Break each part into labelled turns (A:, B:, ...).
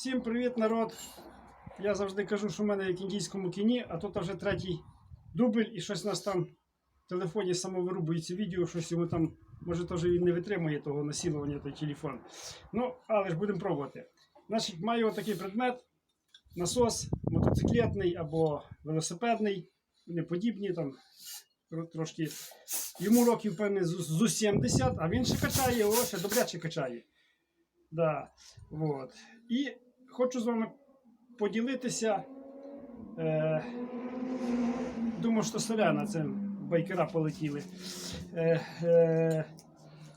A: Всім привіт, народ! Я завжди кажу, що в мене як індійському кіні, а тут вже третій дубль і щось у нас там в телефоні самовирубується відео, щось йому там, може, теж він не витримує того насилування, той телефон. Ну, але ж будемо пробувати. Значить, маю отакий предмет: насос мотоциклетний або велосипедний, вони подібні там. Трошки йому років, певне, з 70, а він ще качає, о, ще добряче качає. Да, вот. І хочу з вами поділитися. Е, думаю, що селяна це байкера полетіли. Е, е,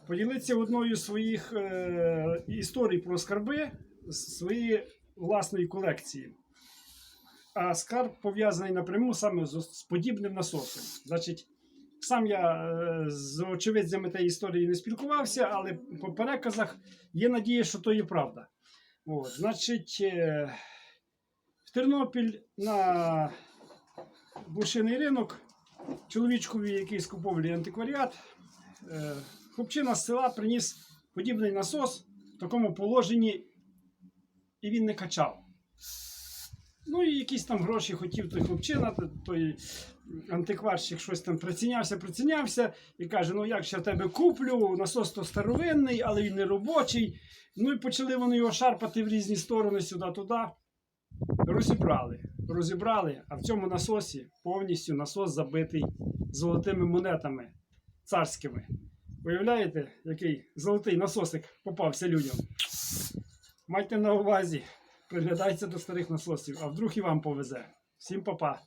A: поділитися одною з своїх е, історій про скарби з своєї власної колекції. А скарб пов'язаний напряму саме з, з подібним насосом. Значить, сам я е, з очевидцями тієї історії не спілкувався, але по переказах є надія, що то є правда. От, значить, е, в Тернопіль на блошиний ринок чоловічкові, який скуповує антикваріат, е, хлопчина з села приніс подібний насос в такому положенні, і він не качав. Ну і якісь там гроші хотів той хлопчина, той антикварщик щось там прицінявся, прицінявся і каже: ну як ще тебе куплю, насос то старовинний, але він не робочий. Ну і почали вони його шарпати в різні сторони сюди-туди. Розібрали. Розібрали, а в цьому насосі повністю насос забитий золотими монетами царськими. Уявляєте, який золотий насосик попався людям? Майте на увазі, приглядайте до старих насосів, а вдруг і вам повезе. Всім па-па.